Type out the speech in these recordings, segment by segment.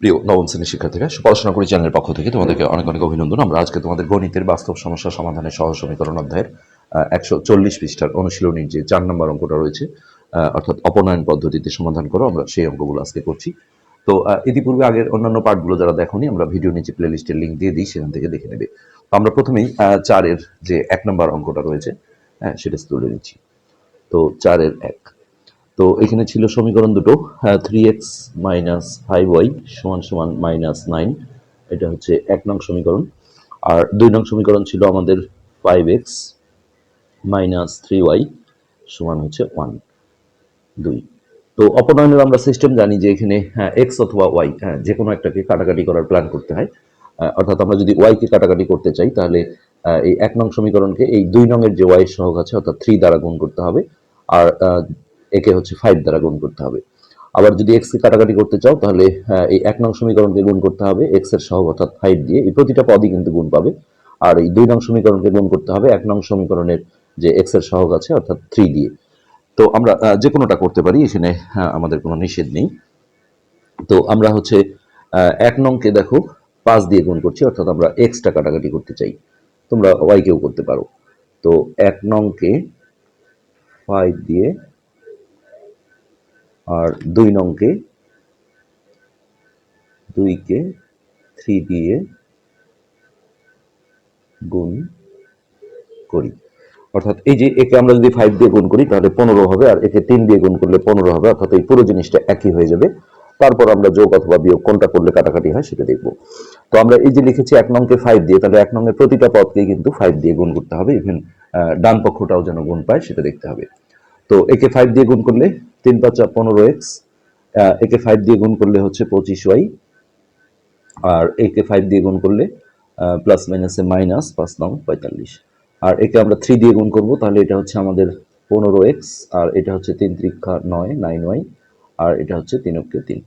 প্রিয় নবম শ্রেণির শিক্ষার্থীরা পড়াশোনা করি চ্যানেলের পক্ষ থেকে তোমাদেরকে অনেক অনেক অভিনন্দন। আমরা আজকে তোমাদের গণিতের বাস্তব সমস্যা সমাধানের সহজ সমীকরণ অধ্যায়ের একশো চল্লিশ পৃষ্ঠার অনুশীলনীর যে চার নম্বর অঙ্কটা রয়েছে অর্থাৎ অপনয়ন পদ্ধতিতে সমাধান করো, আমরা সেই অঙ্কগুলো আজকে করছি। তো ইতিপূর্বে আগের অন্যান্য পার্টগুলো যারা দেখোনি, আমরা ভিডিও নিচে প্লে লিস্টের লিঙ্ক দিয়ে দিই, সেখান থেকে দেখে নেবে। তো আমরা প্রথমেই চারের যে এক নম্বর অঙ্কটা রয়েছে হ্যাঁ সেটা তুলে নিচ্ছি। তো, চারের এক। তো এখানে ছিল সমীকরণ দুটো three x minus five y সমান সমান মাইনাস নাইন এটা হচ্ছে এক নং সমীকরণ। আর দুই নং সমীকরণ ছিল আমাদের five x minus three y সমান হচ্ছে ওয়ান দুই। তো অপনয়নের আমরা সিস্টেম জানি যে এখানে হ্যাঁ এক্স অথবা ওয়াই হ্যাঁ যে কোনো একটাকে কাটাকাটি করার প্ল্যান করতে হয়। অর্থাৎ আমরা যদি ওয়াইকে কাটাকাটি করতে চাই, তাহলে এই এক নং সমীকরণকে এই দুই নংয়ের যে ওয়াই সহগ আছে, অর্থাৎ থ্রি দ্বারা গুণ করতে হবে। আর একে হচ্ছে ফাইভ দ্বারা গুণ করতে হবে। আবার যদি এক্স কে কাটাকাটি করতে চাও, তাহলে এই এক নং সমীকরণকে গুণ করতে হবে এক্সের সহগ অর্থাৎ ফাইভ দিয়ে। এই প্রতিটা পদই কিন্তু গুণ পাবে। আর এই দুই নং সমীকরণকে গুণ করতে হবে, এক নং সমীকরণের যে এক্সের সহগ আছে, অর্থাৎ থ্রি দিয়ে। তো আমরা যে কোনোটা করতে পারি, এখানে আমাদের কোনো নিষেধ নেই। তো আমরা হচ্ছে এক নংকে দেখো, পাঁচ দিয়ে গুণ করছি, অর্থাৎ আমরা এক্সটা কাটাকাটি করতে চাই। তোমরা ওয়াই কেও করতে পারো। তো এক নংকে ফাইভ দিয়ে আর দুই নংকে দুইকে থ্রি দিয়ে গুণ করি। অর্থাৎ এই যে একে আমরা যদি ফাইভ দিয়ে গুণ করি, তাহলে পনেরো হবে, আর একে তিন দিয়ে গুণ করলে পনেরো হবে, অর্থাৎ এই পুরো জিনিসটা একই হয়ে যাবে। তারপর আমরা যোগ অথবা বিয়োগ কোনটা করলে কাটাকাটি হয় সেটা দেখব। তো আমরা এই যে লিখেছি এক নংকে ফাইভ দিয়ে, তাহলে এক নংয়ের প্রতিটা পদকে কিন্তু ফাইভ দিয়ে গুণ করতে হবে। ইভেন ডান পক্ষটাও যেন গুণ পায়, সেটা দেখতে হবে। তো একে ফাইভ দিয়ে গুণ করলে তিন পাঁচা পনেরো এক্স একে ফাইভ দিয়ে গুণ করলে হচ্ছে পঁচিশ ওয়াই আর একে ফাইভ দিয়ে গুণ করলে প্লাস মাইনাসে মাইনাস পাঁচ নং পঁয়তাল্লিশ। আর একে আমরা থ্রি দিয়ে গুণ করব, তাহলে এটা হচ্ছে আমাদের পনেরো এক্স আর এটা হচ্ছে তিন ত্রিক্ষা নয় নাইন ওয়াই আর এটা হচ্ছে তিন অক্ষে তিন।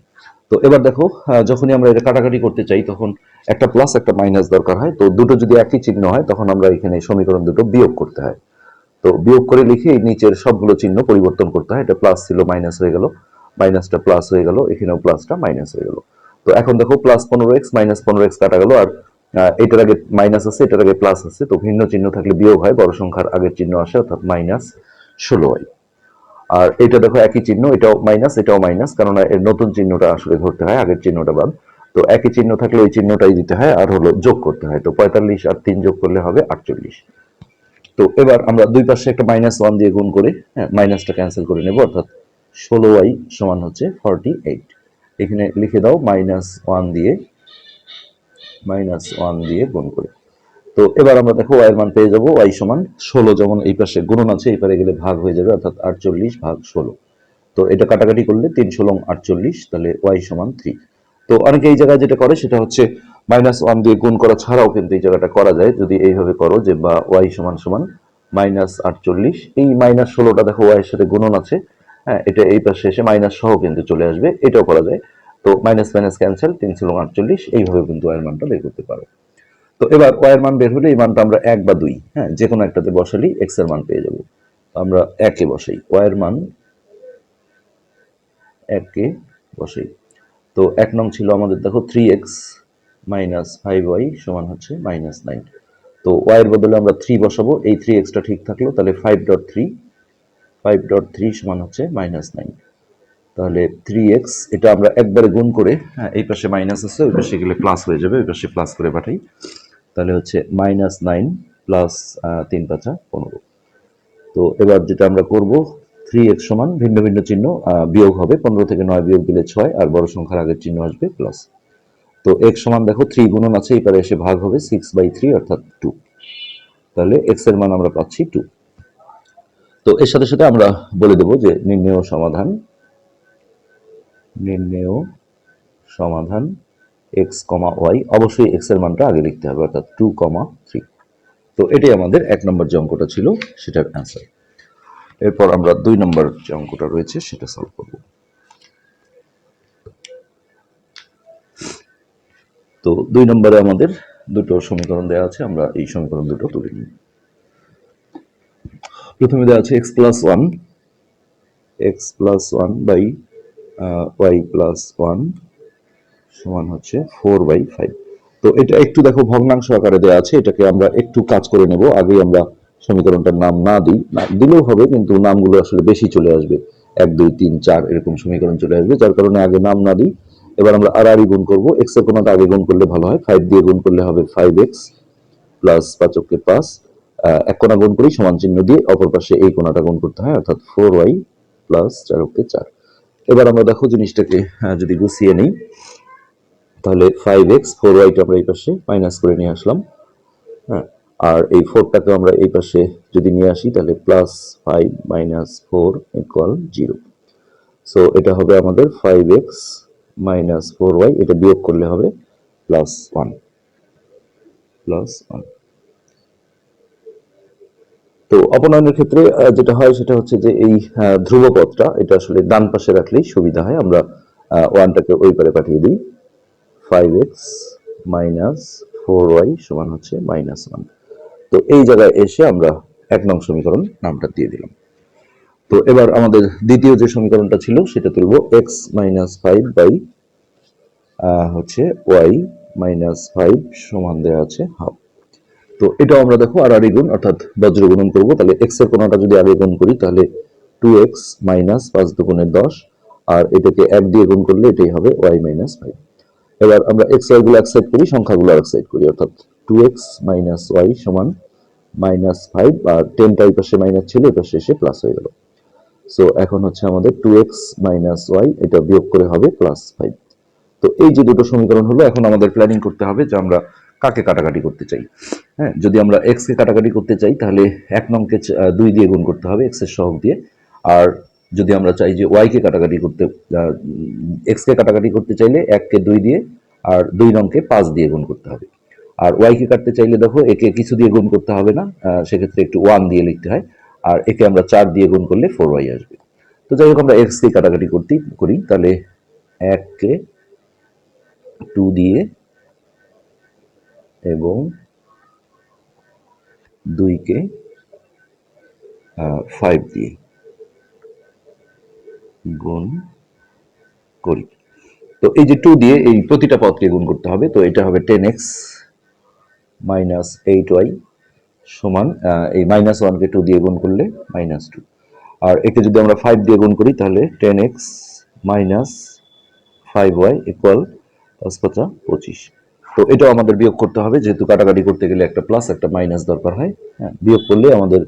তো এবার দেখো যখনই আমরা এটা কাটাকাটি করতে চাই, তখন একটা প্লাস একটা মাইনাস দরকার হয়। তো দুটো যদি একই চিহ্ন হয়, তখন আমরা এখানে সমীকরণ দুটো বিয়োগ করতে হয়। তো বিয়োগ করে লিখে এই নিচের সবগুলো চিহ্ন পরিবর্তন করতে হয়। এটা প্লাস ছিল মাইনাস হয়ে গেল। মাইনাসটা প্লাস হয়ে গেল, এখানেও প্লাসটা মাইনাস হয়ে গেল। তো এখন দেখো প্লাস পনেরো এক্স মাইনাস পনেরো এক্স কাটা গেল। আর এটার আগে মাইনাস আছে, এটার আগে প্লাস আছে। তো ভিন্ন চিহ্ন থাকলে বিয়োগ হয়, বড় সংখ্যার আগের চিহ্ন আসে, অর্থাৎ মাইনাস ষোলো ওয়াই আর এটা দেখো একই চিহ্ন, এটাও মাইনাস এটাও মাইনাস কারণ এর নতুন চিহ্নটা আসলে ধরতে হয়, আগের চিহ্নটা বাদ। তো একই চিহ্ন থাকলে ওই চিহ্নটাই দিতে হয়, আর হলো যোগ করতে হয়। তো পঁয়তাল্লিশ আর তিন যোগ করলে হবে আটচল্লিশ। তো এবার আমরা দুই পাশে একটা মাইনাস ওয়ান দিয়ে গুণ করে হ্যাঁ মাইনাসটা ক্যান্সেল করে নেব, অর্থাৎ ষোলো ওয়াই সমান হচ্ছে ফর্টি এইট এখানে লিখে দাও মাইনাস ওয়ান দিয়ে মাইনাস ওয়ান দিয়ে গুণ করে। তো এবার আমরা দেখো ওয়াই মান পেয়ে যাব ওয়াই সমান ষোলো, যেমন এই পাশে গুণন আছে এই পারে গেলে ভাগ হয়ে যাবে, অর্থাৎ আটচল্লিশ ভাগ ষোলো। তো এটা কাটাকাটি করলে তিন ষোলো আটচল্লিশ, তাহলে ওয়াই সমান থ্রি তো অনেকে এই জায়গায় যেটা করে সেটা হচ্ছে মাইনাস ওয়ান দিয়ে গুণ করা ছাড়াও কিন্তু এই জায়গাটা করা যায়। যদি এইভাবে করো যে বা ওয়াই সমান সমান মাইনাস আটচল্লিশ, এই মাইনাস ষোলোটা দেখো ওয়াই সাথে গুণন আছে। হ্যাঁ এটা এই পাশে এসে মাইনাস সহ কিন্তু চলে আসবে, এটাও করা যায়। তো মাইনাস মাইনাস ক্যান্সেল তিন ষোলো আটচল্লিশ, এইভাবে কিন্তু ওয়াই এর মানটা বের করতে পারো। তো এবার ওয়াই মান বের হলে এই মানটা আমরা এক বা দুই হ্যাঁ যে কোনো একটাতে বসালি এক্সের মান পেয়ে যাব। আমরা একে বসাই ওয়াই মান একে বসাই। তো এক নং ছিল আমাদের, দেখো three x minus five y সমান হচ্ছে মাইনাস নাইন তো ওয়াই এর বদলে আমরা থ্রি বসাবো, এই থ্রি এক্সটা ঠিক থাকল, তাহলে five dot three five dot three সমান হচ্ছে মাইনাস নাইন তাহলে থ্রি এক্স এটা আমরা একবারে গুণ করে হ্যাঁ এই পাশে মাইনাস আছে, ওই পাশে গেলে প্লাস হয়ে যাবে, ওই পাশে প্লাস করে পাঠাই। তাহলে হচ্ছে মাইনাস নাইন প্লাস তিন পাঁচা পনেরো। তো এবার যেটা আমরা করব থ্রি এক্স সমান ভিন্ন ভিন্ন চিহ্ন বিয়োগ হবে, পনেরো থেকে নয় বিয়োগ দিলে ছয়, আর বড় সংখ্যার আগের চিহ্ন আসবে প্লাস তো এক্স সমান দেখো থ্রি গুণন আছে এবারে এসে ভাগ হবে সিক্স বাই থ্রি অর্থাৎ টু তাহলে এক্সের মান আমরা পাচ্ছি টু তো এর সাথে সাথে আমরা বলে দেব যে নির্ণেয় সমাধান নির্ণেয় সমাধান এক্স কমা ওয়াই অবশ্যই এক্সের মানটা আগে লিখতে হবে, অর্থাৎ টু কমা থ্রি তো এটাই আমাদের এক নম্বর যে অঙ্কটা ছিল, সেটার অ্যান্সার এরপর আমরা দুই নম্বর যে অঙ্কটা রয়েছে সেটা সলভ করব। তো দুই নম্বরে আমাদের দুটো সমীকরণ দেওয়া আছে, আমরা এই সমীকরণ দুটো তুলে নিই। প্রথমে দেওয়া আছে x plus one x plus one by y plus one সমান হচ্ছে ফোর বাই ফাইভ তো এটা একটু দেখো ভগ্নাংশ আকারে দেওয়া আছে, এটাকে আমরা একটু কাজ করে নেব, আগেই আমরা সমীকরণটার নাম না দিই, না, দিলেও হবে, কিন্তু নামগুলো আসলে বেশি চলে আসবে। এক, দুই, তিন, চার এরকম সমীকরণ চলে আসবে, যার কারণে আগে নাম না দিই। এবার আমরা আর আরই গুণ করব। এক্সের কোনটা আগে গুণ করলে ভালো হয়। ফাইভ দিয়ে গুণ করলে হবে ফাইভ এক্স প্লাস পাঁচককে পাঁচ। এক কোণা গুণ করি, সমান চিহ্ন দিয়ে অপর পাশে এই কোণাটা গুণ করতে হয়, অর্থাৎ ফোর ওয়াই প্লাস চারককে চার। এবার আমরা দেখো জিনিসটাকে যদি গুছিয়ে নিই, তাহলে ফাইভ এক্স ফোর ওয়াইটা আমরা এই পাশে মাইনাস করে নিয়ে আসলাম। হ্যাঁ আর এই ফোরটাকে আমরা এই পাশে যদি নিয়ে আসি তাহলে plus five minus four equal zero so এটা হবে আমাদের five x minus four y এটা বিয়োগ করলে হবে প্লাস ওয়ান প্লাস ওয়ান তো অপনয়নের ক্ষেত্রে যেটা হয় সেটা হচ্ছে যে এই আহ, ধ্রুবপদটা এটা আসলে ডান পাশে রাখলেই সুবিধা হয়। আমরা ওয়ানটাকে ওই পারে পাঠিয়ে দিই। Five x minus four y সমান হচ্ছে মাইনাস ওয়ান তো এই জায়গায় এসে আমরা এক নং সমীকরণ নামটা দিয়ে দিলাম। তো এবার আমাদের দ্বিতীয় যে সমীকরণটা ছিল, সেটা তুলব এক্স মাইনাস ফাইভ বাই হচ্ছে ওয়াই মাইনাস ফাইভ সমান দেওয়া আছে হাফ তো এটাও আমরা দেখো আর আরই গুণ, অর্থাৎ বজ্র গুণন করব। তাহলে এক্সের কোনটা যদি আগে গুণ করি, তাহলে টু এক্স মাইনাস পাঁচ দুগুণের দশ, আর এটাকে এক দিয়ে গুণ করলে এটাই হবে ওয়াই মাইনাস ফাইভ এবার আমরা এক্স ওয়াই গুলো এক করি, সংখ্যাগুলো এক করি, অর্থাৎ টু এক্স মাইনাস ওয়াই সমান মাইনাস ফাইভ আর টেনটা এই পাশে মাইনাস ছিল, এই পাশে এসে প্লাস হয়ে গেল। সো এখন হচ্ছে আমাদের টু এক্স মাইনাস ওয়াই এটা বিয়োগ করে হবে প্লাস ফাইভ তো এই যে দুটো সমীকরণ হলো, এখন আমাদের প্ল্যানিং করতে হবে যে আমরা কাকে কাটাকাটি করতে চাই। হ্যাঁ যদি আমরা এক্স কে কাটাকাটি করতে চাই, তাহলে এক নংকে দুই দিয়ে গুণ করতে হবে এক্সের সহগ দিয়ে। আর যদি আমরা চাই যে ওয়াই কে কাটাকাটি করতে এক্স কে কাটাকাটি করতে চাইলে এককে দুই দিয়ে, আর দুই নংকে পাঁচ দিয়ে গুণ করতে হবে। আর ওয়াই কে কাটতে চাইলে দেখো, একে কিছু দিয়ে গুণ করতে হবে না সেক্ষেত্রে একটু ওয়ান দিয়ে লিখতে হয়, আর একে আমরা চার দিয়ে গুণ করলে ফোর ওয়াই আসবে। তো যাই হোক, আমরা এক্স কে কাটাকাটি করতে, করি, তাহলে এককে টু দিয়ে এবং দুইকে ফাইভ দিয়ে গুণ করি। তো এই যে টু দিয়ে এই প্রতিটা পদকে গুণ করতে হবে, তো এটা হবে ten x minus eight y সমান এই মাইনাস ওয়ানকে টু দিয়ে গুণ করলে মাইনাস টু আর একে যদি আমরা ফাইভ দিয়ে গুণ করি, তাহলে ten x minus five y equal পাঁচ পাঁচা পঁচিশ। তো এটাও আমাদের বিয়োগ করতে হবে, যেহেতু কাটাকাটি করতে গেলে একটা প্লাস একটা মাইনাস দরকার হয়। হ্যাঁ বিয়োগ করলে আমাদের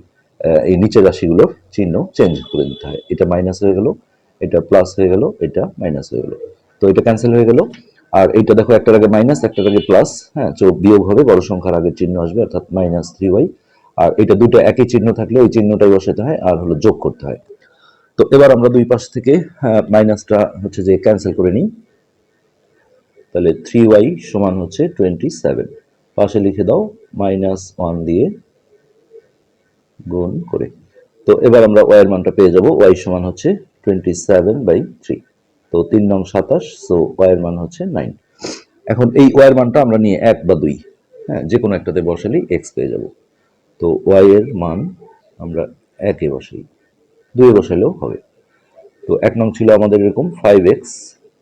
এই নিচের রাশিগুলোর চিহ্ন চেঞ্জ করে দিতে হয়। এটা মাইনাস হয়ে গেল, এটা প্লাস হয়ে গেল, এটা মাইনাস হয়ে গেল। তো এটা ক্যান্সেল হয়ে গেল। আর এইটা দেখো একটার আগে মাইনাস একটার আগে প্লাস হ্যাঁ তো বিয়োগ হবে, বড় সংখ্যার আগে চিহ্ন আসবে, অর্থাৎ মাইনাস থ্রি ওয়াই আর এটা দুটো একই চিহ্ন থাকলে ওই চিহ্নটাই বসাতে হয়, আর হলো যোগ করতে হয়। তো এবার আমরা দুই পাশ থেকে মাইনাসটা হচ্ছে যে ক্যান্সেল করে নিই। তাহলে থ্রি ওয়াই সমান হচ্ছে টোয়েন্টি সেভেন পাশে লিখে দাও মাইনাস ওয়ান দিয়ে গুণ করে। তো এবার আমরা ওয়াইয়ের মানটা পেয়ে যাব ওয়াই সমান হচ্ছে টোয়েন্টি সেভেন বাই থ্রি তো তিন নং সাতাশ সো ওয়াইয়ের মান হচ্ছে নাইন এখন এই ওয়াইয়ের মানটা আমরা নিয়ে এক বা দুই হ্যাঁ যে কোনো একটাতে বসালেই এক্স পেয়ে যাব। তো ওয়াইয়ের মান আমরা একে বসাই, দুয়ে বসালেও হবে। তো এক নং ছিল আমাদের এরকম five x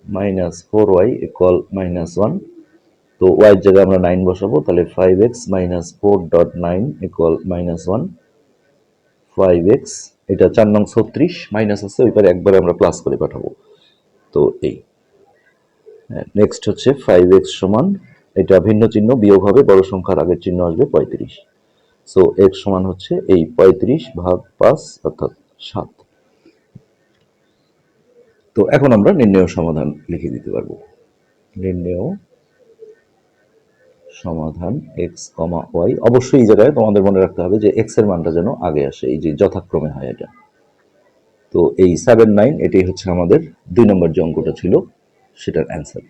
minus four y equal minus one তো ওয়াইয়ের জায়গায় আমরা নাইন বসাবো, তাহলে five x minus four dot nine equal minus one five x এটা চার নং ছত্রিশ মাইনাস আছে ওই একবারে আমরা প্লাস করে পাঠাবো। তো এই। নেক্সট হচ্ছে ফাইভ এক্স সমান, এটা ভিন্ন চিহ্ন, বিয়োগ হবে, বড় সংখ্যার আগের চিহ্ন আসবে পঁয়ত্রিশ। সো এক্স সমান হচ্ছে এই পঁয়ত্রিশ ভাগ পাঁচ, অর্থাৎ সাত। তো এখন আমরা নির্ণয় সমাধান লিখে দিতে পারব। নির্ণয় সমাধান এক্স কমা ওয়াই অবশ্যই এই জায়গায় তোমাদের মনে রাখতে হবে যে এক্সের মানটা যেন আগে আসে, এই যে যথাক্রমে হয় এটা। তো এই সেভেন নাইন এটাই হচ্ছে আমাদের দুই নম্বর যে অঙ্কটা ছিল, সেটার অ্যান্সার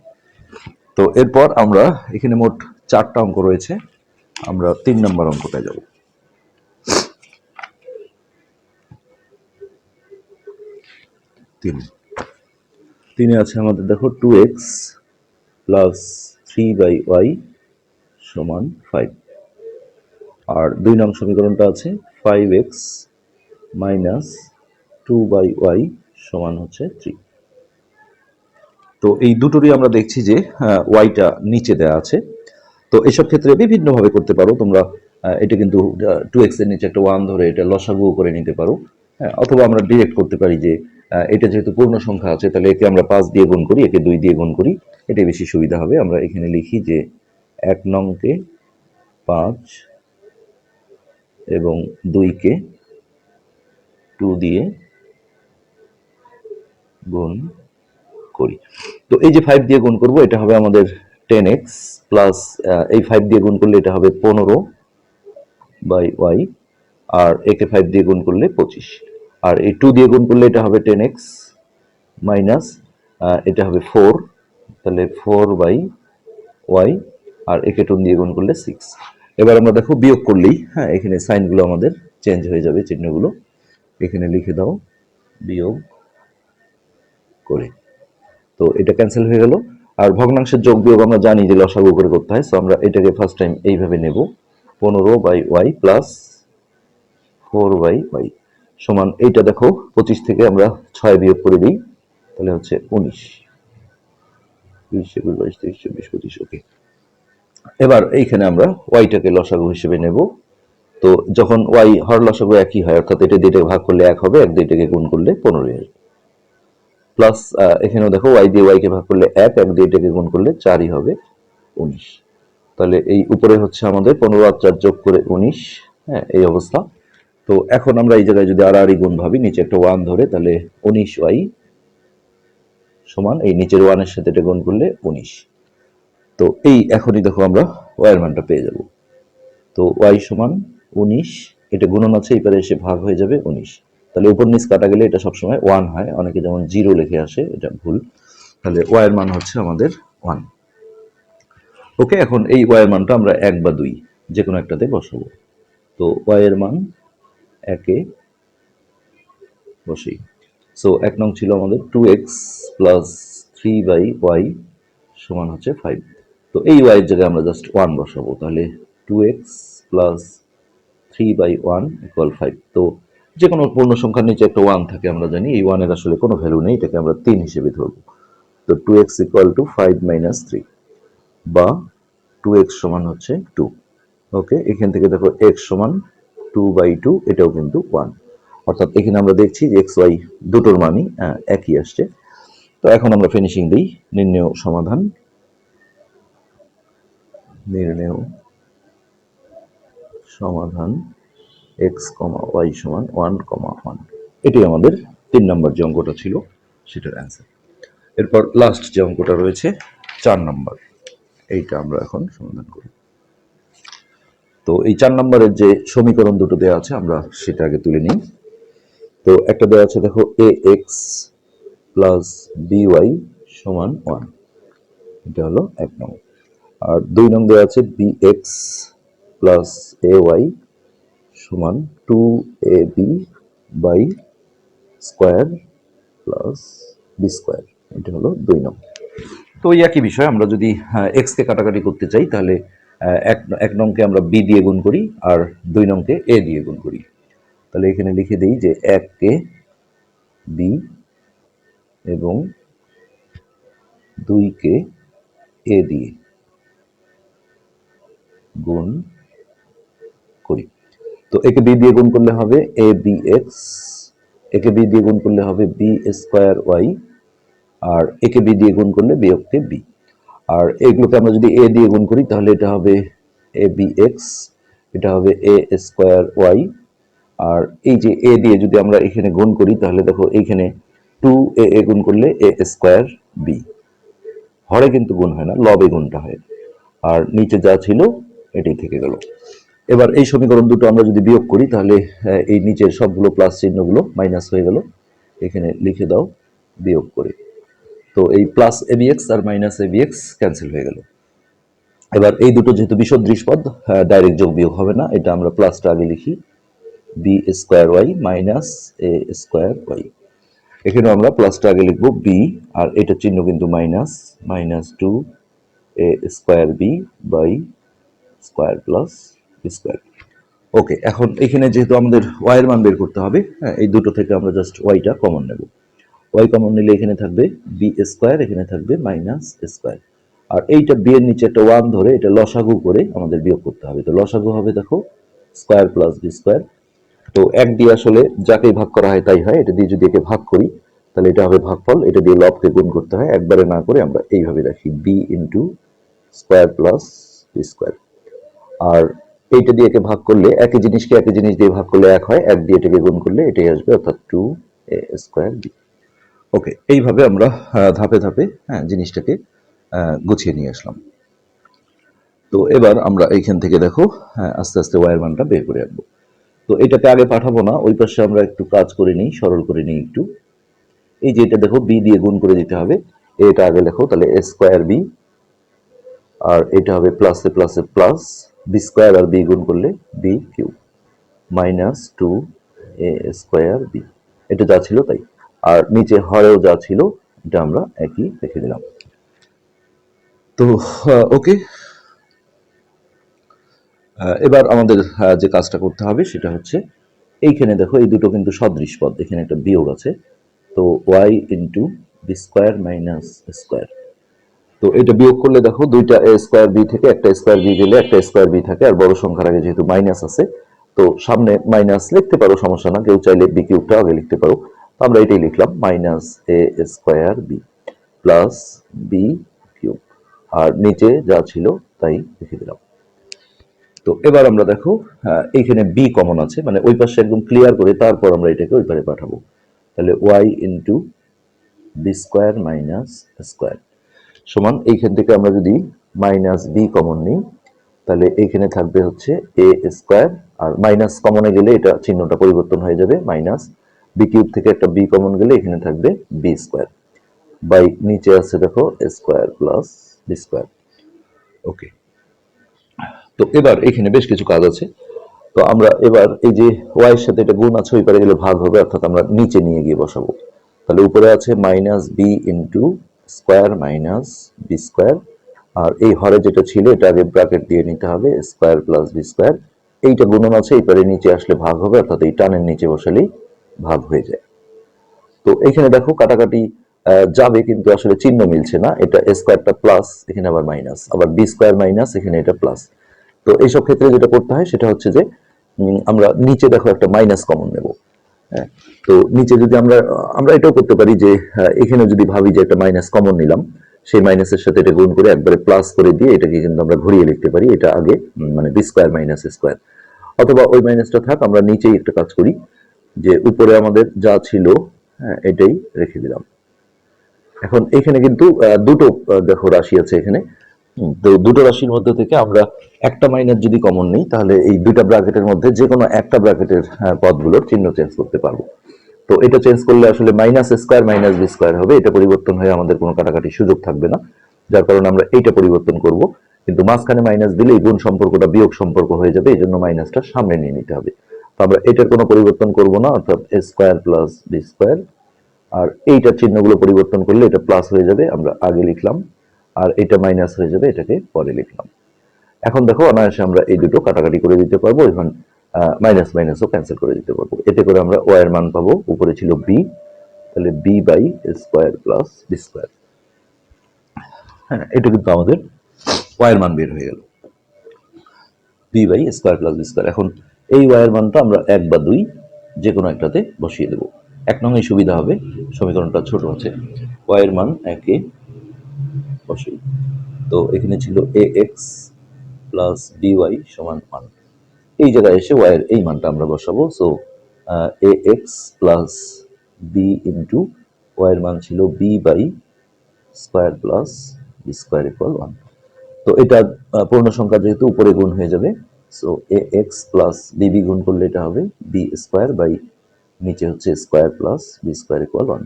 তো এরপর আমরা এখানে মোট চারটা অঙ্ক রয়েছে, আমরা তিন নম্বর অঙ্কটায় যাব। তিন। তিনে আছে আমাদের, দেখো two x plus three by y সমান ফাইভ আর দুই নং সমীকরণটা আছে five x minus two by y সমান হচ্ছে থ্রি তো এই দুটোরই আমরা দেখছি যে ওয়াইটা নিচে দেওয়া আছে। তো এসব ক্ষেত্রে বিভিন্নভাবে করতে পারো তোমরা এটা কিন্তু টু এক্সের নিচে একটা ওয়ান ধরে এটা লসাগু করে নিতে পারো। হ্যাঁ অথবা আমরা ডিরেক্ট করতে পারি যে এটা যেহেতু পূর্ণ সংখ্যা আছে, তাহলে একে আমরা পাঁচ দিয়ে গুণ করি, একে দুই দিয়ে গুণ করি। এটাই বেশি সুবিধা হবে। আমরা এখানে লিখি যে, এক নংকে পাঁচ এবং দুইকে টু দিয়ে গুণ করি। তো এই যে ফাইভ দিয়ে গুণ করব, এটা হবে আমাদের টেন এক্স প্লাস এই ফাইভ দিয়ে গুণ করলে এটা হবে পনেরো বাই ওয়াই আর একে ফাইভ দিয়ে গুণ করলে পঁচিশ। আর এই টু দিয়ে গুণ করলে এটা হবে টেন এক্স মাইনাস এটা হবে ফোর তাহলে ফোর বাই ওয়াই আর একে টু দিয়ে গুণ করলে সিক্স এবার আমরা দেখো বিয়োগ করলেই হ্যাঁ এখানে সাইনগুলো আমাদের চেঞ্জ হয়ে যাবে, চিহ্নগুলো। এখানে লিখে দাও বিয়োগ করে। তো এটা ক্যান্সেল হয়ে গেল। আর ভগ্নাংশের যোগ বিয়োগ আমরা জানি যে লসাগু করে করতে হয় সো আমরা এটাকে ফার্স্ট টাইম এইভাবে নেব। পনেরো by y plus four by y সমান এইটা দেখো, পঁচিশ থেকে আমরা ছয় বিয়োগ করে দিই, তাহলে হচ্ছে উনিশ। বিশ, একুশ, বাইশ, তেইশ, চব্বিশ, পঁচিশ, ওকে। এবার এইখানে আমরা ওয়াইটাকে লসাগু হিসেবে নেব। তো যখন ওয়াই হর লসাগু একই হয়, অর্থাৎ এটা দিয়ে ভাগ করলে এক হবে, এক দিয়ে গুণ করলে পনেরোই আসবে প্লাস এখানেও দেখো ওয়াই দিয়ে ওয়াইকে ভাগ করলে এক এক দিয়ে এটাকে গুণ করলে চারই হবে উনিশ। তাহলে এই উপরে হচ্ছে আমাদের পনেরো আর চার যোগ করে উনিশ হ্যাঁ এই অবস্থা। তো এখন আমরা এই জায়গায় যদি আড়াআড়ি গুণ ভাবি, নিচে একটা ওয়ান ধরে, তাহলে উনিশ ওয়াই সমান এই নিচের ওয়ানের সাথে এটা গুণ করলে উনিশ। তো এই এখনই দেখো আমরা ওয়াইয়ের মানটা পেয়ে যাব। তো ওয়াই সমান উনিশ, এটা গুণন আছে, এবারে এসে ভাগ হয়ে যাবে উনিশ। তাহলে উপর নিচ কাটা গেলে এটা সবসময় ওয়ান হয়। অনেকে যেমন জিরো লিখে আসে, এটা ভুল। তাহলে ওয়াইয়ের মান হচ্ছে আমাদের ওয়ান ওকে এখন এই ওয়াইয়ের মানটা আমরা এক বা দুই যে কোনো একটাতে বসাবো। তো ওয়াইয়ের মান একে বসি। সো এক নং ছিল আমাদের two x plus three by y সমান হচ্ছে ফাইভ তো এই ওয়াইয়ের জায়গায় আমরা জাস্ট ওয়ান বসাবো। তাহলে two x plus three by one equal five তো যে কোনো পূর্ণ সংখ্যার নিচে একটা ওয়ান থাকে, আমরা জানি এই ওয়ানের আসলে কোনো ভ্যালু নেই, এটাকে আমরা তিন হিসেবে ধরবো। তো two x equal two five minus three বা টু এক্স সমান হচ্ছে টু ওকে এখান থেকে দেখো এক্স সমান টু বাই টু এটাও কিন্তু ওয়ান অর্থাৎ এখানে আমরা দেখছি যে এক্স ওয়াই দুটোর মানই একই আসছে। তো এখন আমরা ফিনিশিং দিই, নির্ণয় সমাধান। নির্ণয় সমাধান। এক্স কমা ওয়াই সমান ওয়ান কমা ওয়ান এটাই আমাদের তিন নম্বর যে অঙ্কটা ছিল, সেটার অ্যান্সার এরপর লাস্ট যে অঙ্কটা রয়েছে, চার নম্বর। এইটা আমরা এখন সমাধান করি। তো এই চার নম্বরের যে সমীকরণ দুটো দেওয়া আছে, আমরা সেটা আগে তুলে নিই। তো একটা দেওয়া আছে, দেখো a x plus b y সমান ওয়ান এটা হলো এক নং আর দুই নং দেওয়া আছে b x plus a y সমান two a b by square plus b square এটা হলো দুই নং তো ওই একই বিষয়, আমরা যদি এক্স কে কাটাকাটি করতে চাই, তাহলে এক এক নংকে আমরা বি দিয়ে গুণ করি আর দুই নংকে এ দিয়ে গুণ করি। তাহলে এখানে লিখে দিই যে এককে বি এবং দুইকে এ দিয়ে গুণ তো একে বি দিয়ে গুণ করলে হবে এ বি এক্স একে বি দিয়ে গুণ করলে হবে বি স্কোয়ার ওয়াই আর একে বি দিয়ে গুণ করলে বিয়োগকে বি আর এগুলোকে আমরা যদি এ দিয়ে গুণ করি, তাহলে এটা হবে এ বি এক্স এটা হবে এ স্কোয়ার ওয়াই আর এই যে এ দিয়ে যদি আমরা এখানে গুণ করি, তাহলে দেখো এইখানে টু এ এ গুণ করলে এ স্কোয়ার বি হরে কিন্তু গুণ হয় না, লবে গুণটা হয়। আর নিচে যা ছিল, এটাই থেকে গেল। এবার এই সমীকরণ দুটো আমরা যদি বিয়োগ করি, তাহলে এই নিচের সবগুলো প্লাস চিহ্নগুলো মাইনাস হয়ে গেল। এখানে লিখে দাও, বিয়োগ করে। তো এই plus a b x R minus a b x cancel হয়ে গেল। এবার এই দুটো যেহেতু বিসদৃশ পদ ডাইরেক্ট যোগ বিয়োগ হবে না, এটা আমরা প্লাসটা আগে লিখি। B square y minus a square y এখানে আমরা প্লাসটা আগে লিখব বি আর এটা চিহ্ন কিন্তু minus minus two a square b by square plus square okay এখন এখানে যেহেতু আমাদের ওয়াইয়ের মান বের করতে হবে হ্যাঁ এই দুটো থেকে আমরা জাস্ট ওয়াইটা কমন নেব। ওয়াই কমন নিলে এখানে থাকবে বি স্কোয়ার এখানে থাকবে মাইনাস স্কোয়ার আর এইটা বি এর নিচে একটা ওয়ান ধরে এটা লসাগু করে আমাদের বিয়োগ করতে হবে। তো লসাগু হবে দেখো স্কোয়ার প্লাস বি স্কোয়ার তো এক দিয়ে আসলে যাকেই ভাগ করা হয় তাই হয়, এটা দিয়ে যদি একে ভাগ করি, তাহলে এটা হবে ভাগফল, এটা দিয়ে লবকে গুণ করতে হয়, একবারে না করে আমরা এইভাবে রাখি b into square plus b square আর এইটা দিয়ে একে ভাগ করলে একই জিনিসকে একই জিনিস দিয়ে ভাগ করলে এক হয়, এক দিয়ে এটাকে গুণ করলে এটাই আসবে, অর্থাৎ two a square b okay এইভাবে আমরা ধাপে ধাপে হ্যাঁ জিনিসটাকে গুছিয়ে নিয়ে আসলাম। তো এবার আমরা এইখান থেকে দেখো হ্যাঁ আস্তে আস্তে ওয়ার মানটা বের করে আনব। তো এটাকে আগে পাঠাবো না, ওই পাশে আমরা একটু কাজ করে নিই, সরল করে নিই একটু। এই যে এটা দেখো বি দিয়ে গুণ করে দিতে হবে। এটা আগে লেখো, তাহলে স্কোয়ার বি আর এটা হবে প্লাসে প্লাসে প্লাস বি স্কোয়ার আর বি গুণ করলে b q minus two a square b এটা যা ছিল তাই। আর নিচে হরেও যা ছিল, এটা আমরা একই রেখে দিলাম। তো ওকে এবার আমাদের যে কাজটা করতে হবে সেটা হচ্ছে, এইখানে দেখো, এই দুটো কিন্তু সদৃশ পদ, এখানে একটা বিয়োগ আছে। তো y into b square minus square তো এটা বিয়োগ করলে দেখো দুইটা এ স্কোয়ার বি থেকে একটা স্কোয়ার বি গেলে একটা স্কোয়ার বি থাকে আর বড় সংখ্যার আগে যেহেতু মাইনাস আছে তো সামনে মাইনাস লিখতে পারো সমস্যা না। কেউ চাইলে বি কিউবটা আগে লিখতে পারো। আমরা এটাই লিখলাম minus a square b plus b cube আর নিচে যা ছিল তাই লিখে দিলাম। তো এবার আমরা দেখো আহ, এইখানে বি কমন আছে মানে ওই পাশে একদম ক্লিয়ার করে তারপর আমরা এটাকে ওই পারে পাঠাবো। তাহলে y into b square minus square সমান, এইখান থেকে আমরা যদি মাইনাস বি কমন নিই, তাহলে এইখানে থাকবে হচ্ছে এ স্কোয়ার আর মাইনাস কমনে গেলে এটা চিহ্নটা পরিবর্তন হয়ে যাবে মাইনাস বি কিউব থেকে একটা বি কমন গেলে এখানে থাকবে বি স্কোয়ার বাই নিচে আছে দেখো square plus b square okay তো এবার এখানে বেশ কিছু কাজ আছে। তো আমরা এবার এই যে ওয়াই এর সাথে এটা গুণ আছে, ওই পারে গেলে ভাগ হবে, অর্থাৎ আমরা নিচে নিয়ে গিয়ে বসাবো। তাহলে উপরে আছে minus b into square minus b square. আর এই হরে যেটা ছিল, এটা আগে ব্র্যাকেট দিয়ে নিতে হবে, স্কোয়ার প্লাস বি স্কোয়ার। এইটা গুণন আছে, এই পারে নিচে আসলে ভাগ হবে, অর্থাৎ এই টানের নিচে বসালেই ভাগ হয়ে যায়। তো এখানে দেখো কাটাকাটি যাবে, কিন্তু আসলে চিহ্ন মিলছে না। এটা স্কোয়ারটা প্লাস এখানে আবার মাইনাস আবার বি স্কোয়ার মাইনাস এখানে এটা প্লাস তো এইসব ক্ষেত্রে যেটা করতে হয়, সেটা হচ্ছে যে আমরা নিচে দেখো একটা মাইনাস কমন নেব। তো নিচে যদি আমরা আমরা এটাও করতে পারি যে হ্যাঁ, এখানে যদি ভাবি যে একটা মাইনাস কমন নিলাম সেই মাইনাসের সাথে এটা গুণ করে একবারে প্লাস করে দিয়ে এটাকে কিন্তু আমরা ঘুরিয়ে লিখতে পারি এটা আগে মানে বি স্কোয়ার মাইনাস স্কোয়ার অথবা ওই মাইনাসটা থাক আমরা নিচেই একটা কাজ করি যে উপরে আমাদের যা ছিল হ্যাঁ এটাই রেখে দিলাম। এখন এখানে কিন্তু দুটো দেখো রাশি আছে এখানে। দুটো রাশির মধ্যে থেকে আমরা একটা মাইনাস যদি কমন নিই, তাহলে এই দুইটা ব্র্যাকেটের মধ্যে যে কোনো একটা ব্র্যাকেটের পদগুলোর চিহ্ন চেঞ্জ করতে পারব। তো এটা চেঞ্জ করলে আসলে minus square minus b square হবে। এটা পরিবর্তন হয়ে আমাদের কোনো কাটাকাটির সুযোগ থাকবে না, যার কারণে আমরা এইটা পরিবর্তন করব। কিন্তু মাঝখানে মাইনাস দিলে এই গুণ সম্পর্কটা বিয়োগ সম্পর্ক হয়ে যাবে এই জন্য মাইনাসটা সামনে নিয়ে নিতে হবে। তো আমরা এটার কোনো পরিবর্তন করব না, অর্থাৎ স্কোয়ার প্লাস বি স্কোয়ার আর এইটার চিহ্নগুলো পরিবর্তন করলে এটা প্লাস হয়ে যাবে। আমরা আগে লিখলাম আর এটা মাইনাস হয়ে যাবে, এটাকে পরে লিখলাম। এখন দেখো, অনায়াসে আমরা এই দুটো কাটাকাটি করে দিতে পারব এখন মাইনাস মাইনাসও ক্যান্সেল করে দিতে পারব। এতে করে আমরা ওয়ার মান পাবো, উপরে ছিল বি তাহলে b by square plus b square হ্যাঁ এটা কিন্তু আমাদের ওয়ার মান বের হয়ে গেল। B by square plus b square এখন এই ওয়ার মানটা আমরা এক বা দুই যে কোনো একটাতে বসিয়ে দেবো। এক নঙেই সুবিধা হবে, সমীকরণটা ছোট আছে। ওয়াইয়ের মান একে বসেই তো এখানে ছিল a x plus b y সমান ওয়ান এই জায়গায় এসে ওয়াইয়ের এই মানটা আমরা বসাবো। So a x plus b into ওয়াইয়ের মান ছিল b by square plus b square equal one তো এটা পূর্ণ সংখ্যা যেহেতু উপরে গুণ হয়ে যাবে সো এ এক্স প্লাস বিবি গুণ করলে এটা হবে বি স্কোয়ার বাই নিচে হচ্ছে square plus b square equal one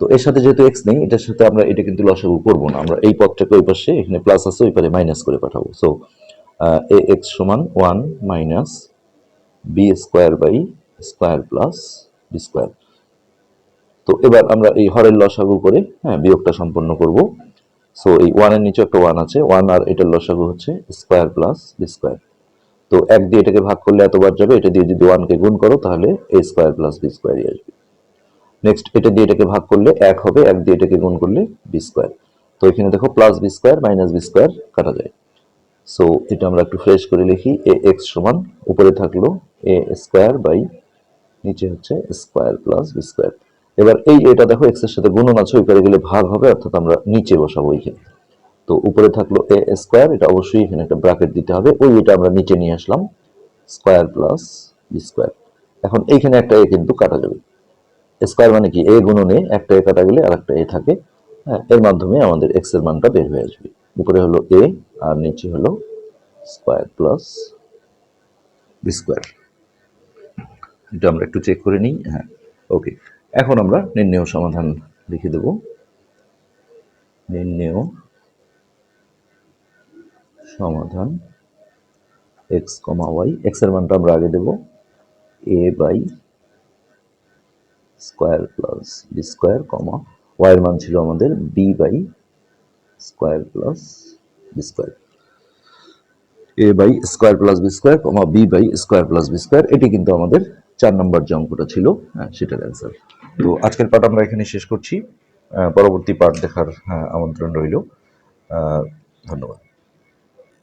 তো এর সাথে যেহেতু এক্স নেই, এটার সাথে আমরা এটা কিন্তু লসাগু করব না। আমরা এই পদটাকে ওই পাশে, এখানে প্লাস আছে, ওই পারে মাইনাস করে পাঠাবো। সো এ এক্স সমান one minus b square by square plus b square তো এবার আমরা এই হরের লসাগু করে হ্যাঁ বিয়োগটা সম্পন্ন করব। সো এই ওয়ানের নিচে একটা ওয়ান আছে ওয়ান আর এটার লসাগু হচ্ছে স্কোয়ার প্লাস বি স্কোয়ার তো এক দিয়ে এটাকে ভাগ করলে এতবার যাবে, এটা দিয়ে যদি ওয়ানকে গুণ করো, তাহলে এ স্কোয়ার প্লাস বি স্কোয়ারই আসবে। নেক্সট এটা দিয়ে এটাকে ভাগ করলে এক হবে, এক দিয়ে এটাকে গুণ করলে বি স্কোয়ার তো এখানে দেখো plus b square minus b square কাটা যায়। সো এটা আমরা একটু ফ্রেশ করে লিখি এ এক্স সমান, উপরে থাকল এ স্কোয়ার বাই নিচে হচ্ছে স্কোয়ার প্লাস বি স্কোয়ার এবার এই এটা দেখো এক্সের সাথে গুণন আছে পারে গেলে ভাগ হবে, অর্থাৎ আমরা নিচে বসাবো এখানে। তো উপরে থাকল এ স্কোয়ার এটা অবশ্যই এখানে একটা ব্র্যাকেট দিতে হবে, ওই এটা আমরা নিচে নিয়ে আসলাম স্কোয়ার প্লাস বি স্কোয়ার এখন এইখানে একটা এ কিন্তু কাটা যাবে। স্কোয়ার মানে কি? এ গুণনে একটা এ কাটা গেলে আর একটা এ থাকে। হ্যাঁ এর মাধ্যমে আমাদের এক্সের মানটা বের হয়ে আসবে। উপরে হলো এ আর নিচে হলো স্কোয়ার প্লাস বি স্কোয়ার। এটা আমরা একটু চেক করে নিই। হ্যাঁ ওকে এখন আমরা নির্ণেয় সমাধান লিখে দেব। নির্ণেয় সমাধান এক্স কমা ওয়াই এক্সের মানটা আমরা আগে দেব। A by square plus b square comma y এর মান ছিল আমাদের b by square plus b square. A by square plus b square comma b by square plus b square এটি কিন্তু আমাদের চার নম্বর যে অঙ্কটা ছিল হ্যাঁ সেটার অ্যান্সার তো আজকের পাঠ আমরা এখানে শেষ করছি পরবর্তী পাঠ দেখার হ্যাঁ, আমন্ত্রণ রইল। ধন্যবাদ।